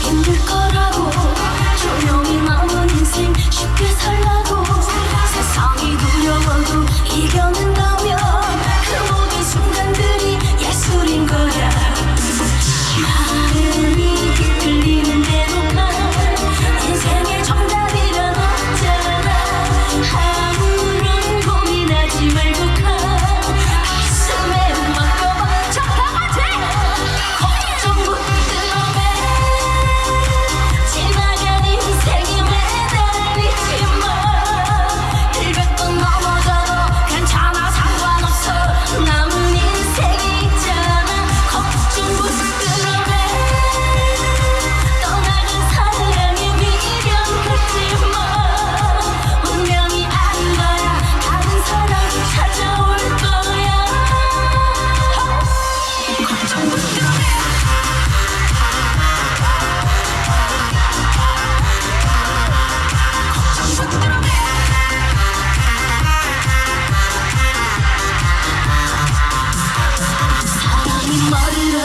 힘들 거.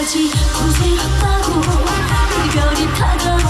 끝까지 고생했다고. 이별이 다가